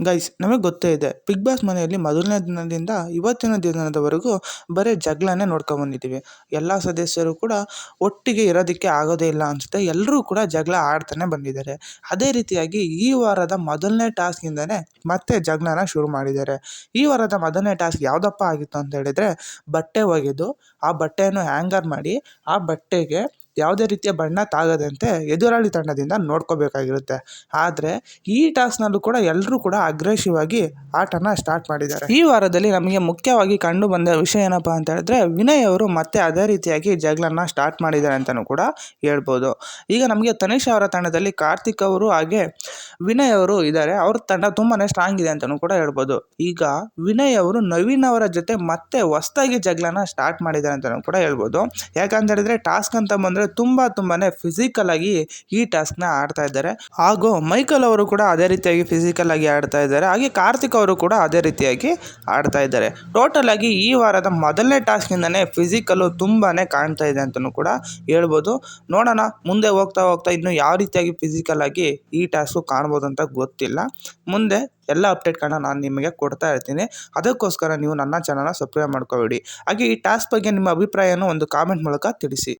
Guys ನಮಗೆ ಗೊತ್ತೇ ಇದೆ. ಬಿಗ್ ಬಾಸ್ ಮನೆಯಲ್ಲಿ ಮೊದಲನೇ ದಿನದಿಂದ ಇವತ್ತಿನ ದಿನದವರೆಗೂ ಬರೀ ಜಗಳನೇ ನೋಡ್ಕೊಂಬಂದಿದ್ದೀವಿ ಎಲ್ಲ ಸದಸ್ಯರು ಕೂಡ ಒಟ್ಟಿಗೆ ಇರೋದಕ್ಕೆ ಆಗೋದೇ ಇಲ್ಲ ಅನಿಸುತ್ತೆ. ಎಲ್ಲರೂ ಕೂಡ ಜಗಳ ಆಡ್ತಾನೆ ಬಂದಿದ್ದಾರೆ. ಅದೇ ರೀತಿಯಾಗಿ ಈ ವಾರದ ಮೊದಲನೇ ಟಾಸ್ಕಿಂದನೇ ಮತ್ತೆ ಜಗಳನ ಶುರು ಮಾಡಿದ್ದಾರೆ. ಈ ವಾರದ ಮೊದಲನೇ ಟಾಸ್ಕ್ ಯಾವುದಪ್ಪ ಆಗಿತ್ತು ಅಂತ ಹೇಳಿದರೆ ಬಟ್ಟೆ ಒಗೆದು, ಆ ಬಟ್ಟೆಯನ್ನು ಹ್ಯಾಂಗರ್ ಮಾಡಿ, ಆ ಬಟ್ಟೆಗೆ ಯಾವುದೇ ರೀತಿಯ ಬಣ್ಣ ತಾಗದಂತೆ ಎದುರಾಳಿ ತಂಡದಿಂದ ನೋಡ್ಕೋಬೇಕಾಗಿರುತ್ತೆ. ಆದರೆ ಈ ಟಾಸ್ಕ್ನಲ್ಲೂ ಕೂಡ ಎಲ್ಲರೂ ಕೂಡ ಅಗ್ರೆಸಿವ್ ಆಗಿ ಆಟನ ಸ್ಟಾರ್ಟ್ ಮಾಡಿದ್ದಾರೆ. ಈ ವಾರದಲ್ಲಿ ನಮಗೆ ಮುಖ್ಯವಾಗಿ ಕಂಡು ಬಂದ ವಿಷಯ ಏನಪ್ಪ ಅಂತ ಹೇಳಿದ್ರೆ ವಿನಯ್ ಅವರು ಮತ್ತೆ ಅದೇ ರೀತಿಯಾಗಿ ಜಗಳನ್ನ ಸ್ಟಾರ್ಟ್ ಮಾಡಿದ್ದಾರೆ ಅಂತಲೂ ಕೂಡ ಹೇಳ್ಬೋದು. ಈಗ ನಮಗೆ ತನಿಷ್ ಅವರ ತಂಡದಲ್ಲಿ ಕಾರ್ತಿಕ್ ಅವರು ಹಾಗೆ ವಿನಯ್ ಅವರು ಇದ್ದಾರೆ. ಅವ್ರ ತಂಡ ತುಂಬಾ ಸ್ಟ್ರಾಂಗ್ ಇದೆ ಅಂತಲೂ ಕೂಡ ಹೇಳ್ಬೋದು. ಈಗ ವಿನಯ್ ಅವರು ನವೀನ್ ಅವರ ಜೊತೆ ಮತ್ತೆ ಹೊಸ್ದಾಗಿ ಜಗಳನ ಸ್ಟಾರ್ಟ್ ಮಾಡಿದ್ದಾರೆ ಅಂತಲೂ ಕೂಡ ಹೇಳ್ಬೋದು. ಯಾಕಂತ ಹೇಳಿದ್ರೆ ಟಾಸ್ಕ್ ಅಂತ ಬಂದರೆ ತುಂಬ ತುಂಬಾ ಫಿಸಿಕಲ್ ಆಗಿ ಈ ಟಾಸ್ಕ್ನ ಆಡ್ತಾ ಇದ್ದಾರೆ. ಹಾಗೂ ಮೈಕಲ್ ಅವರು ಕೂಡ ಅದೇ ರೀತಿಯಾಗಿ ಫಿಸಿಕಲ್ ಆಗಿ ಆಡ್ತಾ ಇದ್ದಾರೆ. ಹಾಗೆ ಕಾರ್ತಿಕ್ ಅವರು ಕೂಡ ಅದೇ ರೀತಿಯಾಗಿ ಆಡ್ತಾ ಇದ್ದಾರೆ. ಟೋಟಲ್ ಆಗಿ ಈ ವಾರದ ಮೊದಲನೇ ಟಾಸ್ಕ್ನಿಂದನೇ ಫಿಸಿಕಲ್ಲು ತುಂಬಾ ಕಾಣ್ತಾ ಇದೆ ಅಂತಲೂ ಕೂಡ ಹೇಳ್ಬೋದು. ನೋಡೋಣ, ಮುಂದೆ ಹೋಗ್ತಾ ಹೋಗ್ತಾ ಇನ್ನು ಯಾವ ರೀತಿಯಾಗಿ ಫಿಸಿಕಲ್ ಆಗಿ ಈ ಟಾಸ್ಕು ಕಾಣ್ಬೋದು ಅಂತ ಗೊತ್ತಿಲ್ಲ. ಮುಂದೆ ಎಲ್ಲ ಅಪ್ಡೇಟ್ಗಳನ್ನ ನಾನು ನಿಮಗೆ ಕೊಡ್ತಾ ಇರ್ತೀನಿ. ಅದಕ್ಕೋಸ್ಕರ ನೀವು ನನ್ನ ಚಾನಲ್ನ ಸಬ್ಸ್ಕ್ರೈಬ್ ಮಾಡ್ಕೋಬೇಡಿ. ಹಾಗೆ ಈ ಟಾಸ್ಕ್ ಬಗ್ಗೆ ನಿಮ್ಮ ಅಭಿಪ್ರಾಯನೂ ಒಂದು ಕಾಮೆಂಟ್ ಮೂಲಕ ತಿಳಿಸಿ.